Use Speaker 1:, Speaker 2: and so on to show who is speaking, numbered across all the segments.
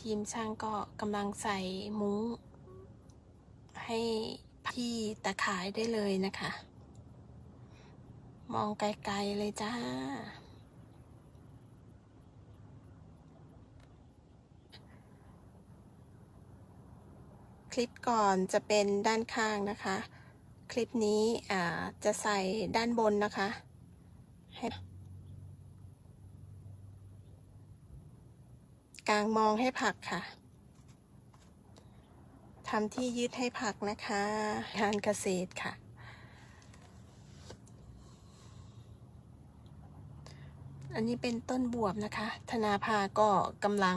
Speaker 1: ทีมช่างก็กำลังใส่มุ้ง ให้ที่ตะขายได้เลยนะคะ มองไกลๆเลยจ้า คลิปก่อนจะเป็นด้านข้างนะคะ คลิปนี้อ่าจะใส่ด้านบนนะคะให้ กลางมองให้ผักค่ะทำที่ยึดให้ผักนะคะงานเกษตรค่ะ อันนี้เป็นต้นบวบนะคะ ธนาภาก็กำลัง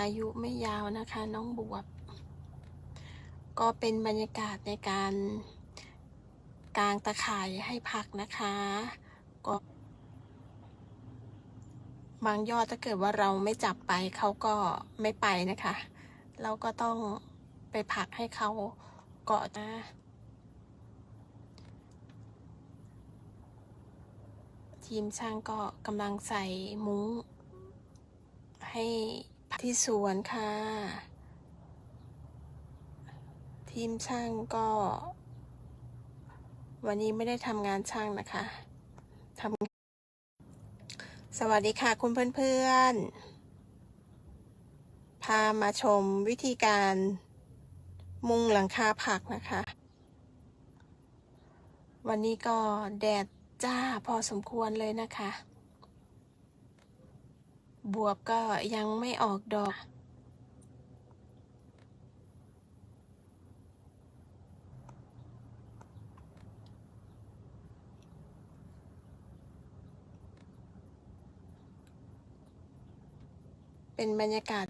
Speaker 1: อายุไม่ยาวนะคะ น้องบวบ ก็เป็นบรรยากาศในการกางตะข่ายให้ผักนะคะ ก็ บางยอดถ้าเกิดว่าเราไม่จับไปเขาก็ไม่ไปนะคะ เราก็ต้องไปผักให้เขาเกาะนะทีมช่างก็กำลังใส่มุ้ง ให้ที่สวนค่ะ ทีมช่างก็ วันนี้ไม่ได้ทำงานช่างนะคะทำ สวัสดีค่ะคุณเพื่อนๆ พามาชมวิธีการมุงหลังคาผักนะคะ วันนี้ก็แดดจ้าพอสมควรเลยนะคะ บวบก็ยังไม่ออกดอก เป็นบรรยากาศ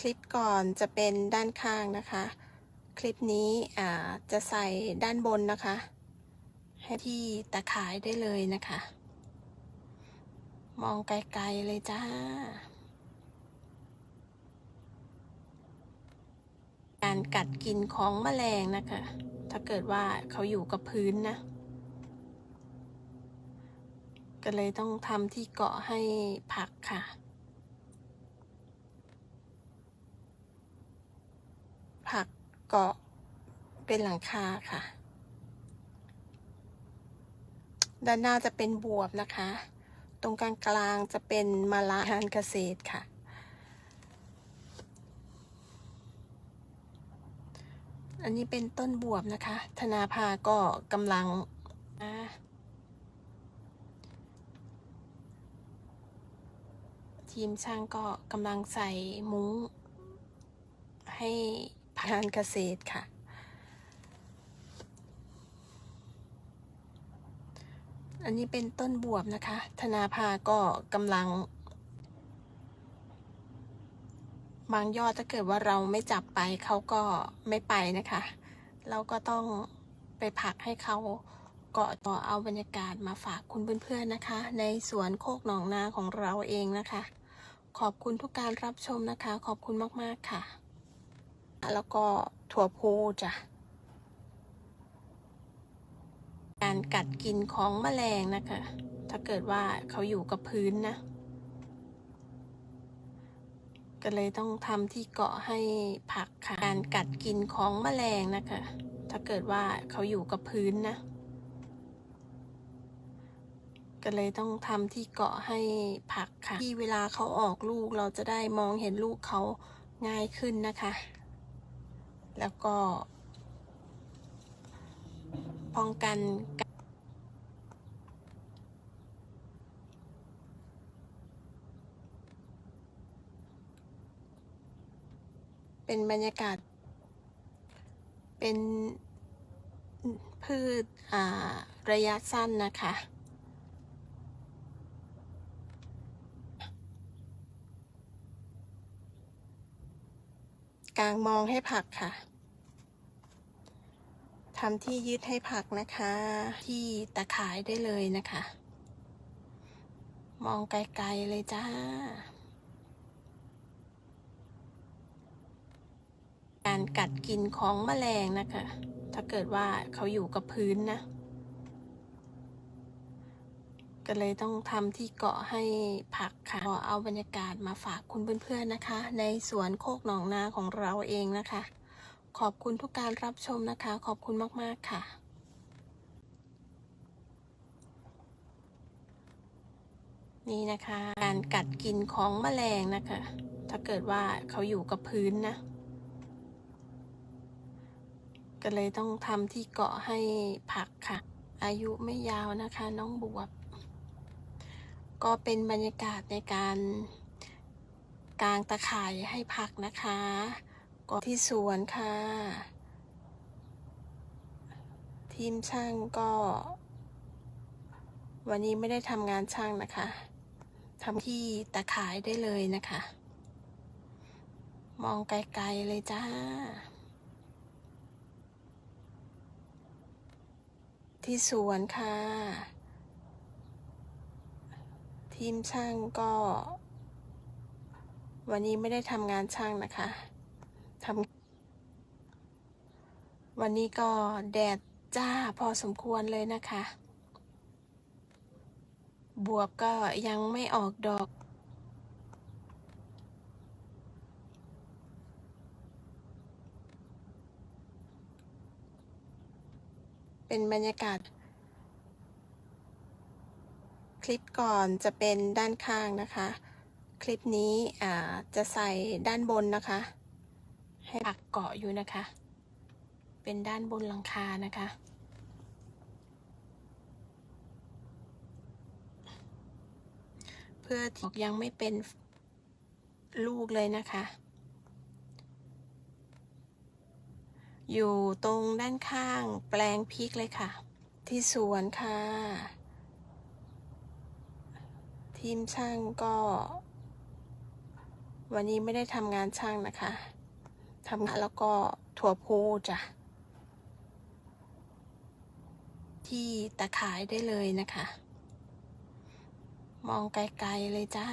Speaker 1: คลิปก่อนจะเป็นด้านข้างนะคะ คลิปนี้อ่าจะใส่ด้านบนนะคะ ให้ที่ตะข่ายได้เลยนะคะ มองไกลๆเลยจ้าการกัดกินของแมลงนะคะ ถ้าเกิดว่าเขาอยู่กับพื้นนะ ก็เลยต้องทำที่เกาะให้ผักค่ะ ผักเกาะเป็นหลังคาค่ะ ด้านหน้าจะเป็นบวบนะคะ ตรงกลางกลางจะเป็นมะละงานเกษตรค่ะ อันนี้เป็นต้นบวบนะคะ ธนาภาก็กำลังอ่า ทีมช่างก็กำลังใส่มุ้ง ให้งานเกษตรค่ะ อันนี้เป็นต้นบวบนะคะ ธนาภาก็กำลัง บางยอดถ้าเกิดว่าเราไม่จับไปเขาก็ไม่ไปนะคะ เราก็ต้องไปผักให้เขาเกาะต่อเอาบรรยากาศมาฝากคุณเพื่อนๆนะคะ ในสวนโคกหนองนาของเราเองนะคะ ขอบคุณทุกการรับชมนะคะ ขอบคุณมาก ๆ ค่ะ แล้วก็ถั่วพูจ้ะ การกัดกินของแมลงนะคะ ถ้าเกิดว่าเขาอยู่กับพื้นนะ ก็เลยต้องทำที่เกาะให้ผักค่ะ การกัดกินของแมลงนะคะ ถ้าเกิดว่าเขาอยู่กับพื้นนะ ก็เลยต้องทำที่เกาะให้ผักค่ะ ที่เวลาเขาออกลูกเราจะได้มองเห็นลูกเขาง่ายขึ้นนะคะ แล้วก็ ป้องกันเป็นบรรยากาศ เป็นพืชระยะสั้นนะคะ กลางมองให้ผักค่ะทำที่ยึดให้ผักนะคะ ที่ตะข่ายได้เลยนะคะ มองไกลๆเลยจ้า การกัดกินของแมลงนะคะ ถ้าเกิดว่าเขาอยู่กับพื้นนะ ก็เลยต้องทำที่เกาะให้ผักค่ะก็เอาบรรยากาศมาฝากคุณเพื่อนๆนะคะ ในสวนโคกหนองนาของเราเองนะคะ ขอบคุณทุกการรับชมนะคะ ขอบคุณมากๆค่ะนี่นะคะ การกัดกินของแมลงนะคะ ถ้าเกิดว่าเขาอยู่กับพื้นนะ ก็เลยต้องทำที่เกาะให้ผักค่ะ อายุไม่ยาวนะคะ น้องบวบ ก็เป็นบรรยากาศในการกางตะข่ายให้ผักนะคะ ก็ที่สวนค่ะ ทีมช่างก็ วันนี้ไม่ได้ทำงานช่างนะคะทำที่ตะข่ายได้เลยนะคะ มองไกลๆเลยจ้า ที่สวนค่ะ ทีมช่างก็ วันนี้ไม่ได้ทำงานช่างนะคะทำวันนี้ก็แดดจ้าพอสมควรเลยนะคะ บวบก็ยังไม่ออกดอกเป็นบรรยากาศ คลิปก่อนจะเป็นด้านข้างนะคะ คลิปนี้อ่าจะใส่ด้านบนนะคะ ให้ผักเกาะอยู่นะคะ เป็นด้านบนหลังคานะคะเพื่อที่ยังไม่เป็นลูกเลยนะคะ อยู่ตรงด้านข้างแปลงพริกเลยค่ะ ที่สวนค่ะ ทีมช่างก็ วันนี้ไม่ได้ทำงานช่างนะคะทำงานแล้วก็ถั่วพูจ้ะ ที่ตะขายได้เลยนะคะ มองไกลๆเลยจ้า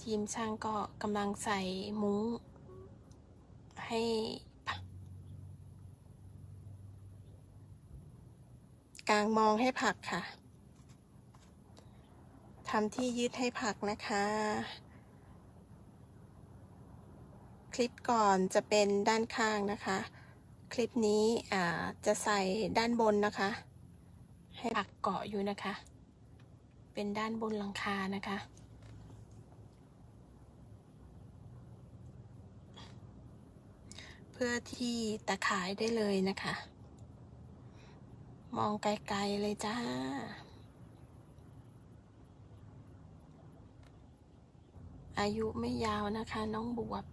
Speaker 1: ทีมช่างก็กำลังใส่มุ้ง ให้ผักก ลางมองให้ผักค่ะทำที่ยึดให้ผักนะคะ คลิปก่อนจะเป็นด้านข้างนะคะ คลิปนี้อ่าจะใส่ด้านบนนะคะ ให้ผักเกาะอยู่นะคะ เป็นด้านบนหลังคานะคะเพื่อที่ตะขายได้เลยนะคะ มองไกลๆเลยจ้า อายุไม่ยาวนะคะ น้องบวบ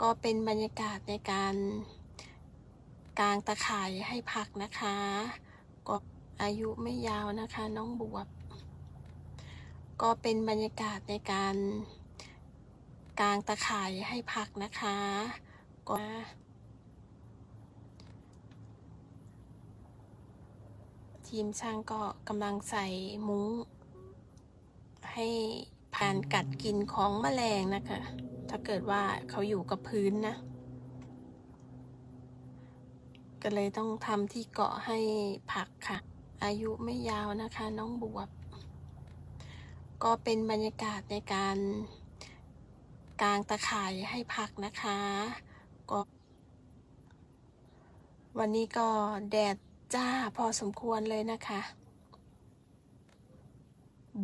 Speaker 1: ก็เป็นบรรยากาศในการกางตะข่ายให้ผักนะคะ ก็อายุไม่ยาวนะคะ น้องบวบ ก็เป็นบรรยากาศในการกางตะข่ายให้ผักนะคะ ก็ ทีมช่างก็กำลังใส่มุ้ง ให้ผ่านกัดกินของแมลงนะคะ ถ้าเกิดว่าเขาอยู่กับพื้นนะ ก็เลยต้องทำที่เกาะให้ผักค่ะ อายุไม่ยาวนะคะน้องบวบ ก็เป็นบรรยากาศในการกางตะข่ายให้ผักนะคะ ก็ วันนี้ก็แดด จ้าพอสมควรเลยนะคะ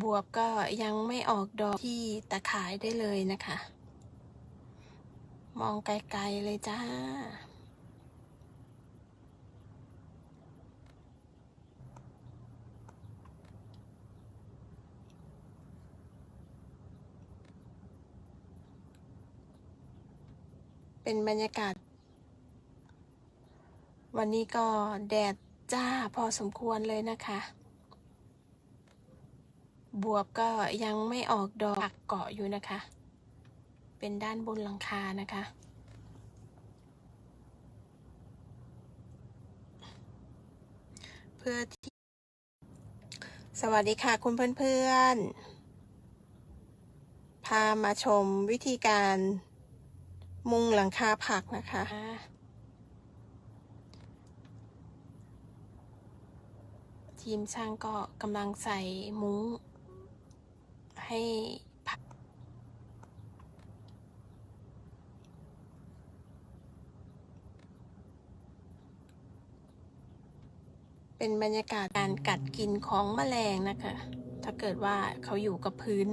Speaker 1: บวบก็ยังไม่ออกดอกที่ตะขายได้เลยนะคะ มองไกลๆเลยจ้า เป็นบรรยากาศวันนี้ก็แดด จ้าพอสมควรเลยนะคะ บวบก็ยังไม่ออกดอกผักเกาะอยู่นะคะ เป็นด้านบนหลังคานะคะ เพื่อที่ สวัสดีค่ะคุณเพื่อนๆ พามาชมวิธีการมุงหลังคาผักนะคะ ทีมช่างก็กำลังใส่มุ้ง ให้ผักเป็นบรรยากาศการกัดกินของแมลงนะคะ ถ้าเกิดว่าเขาอยู่กับพื้น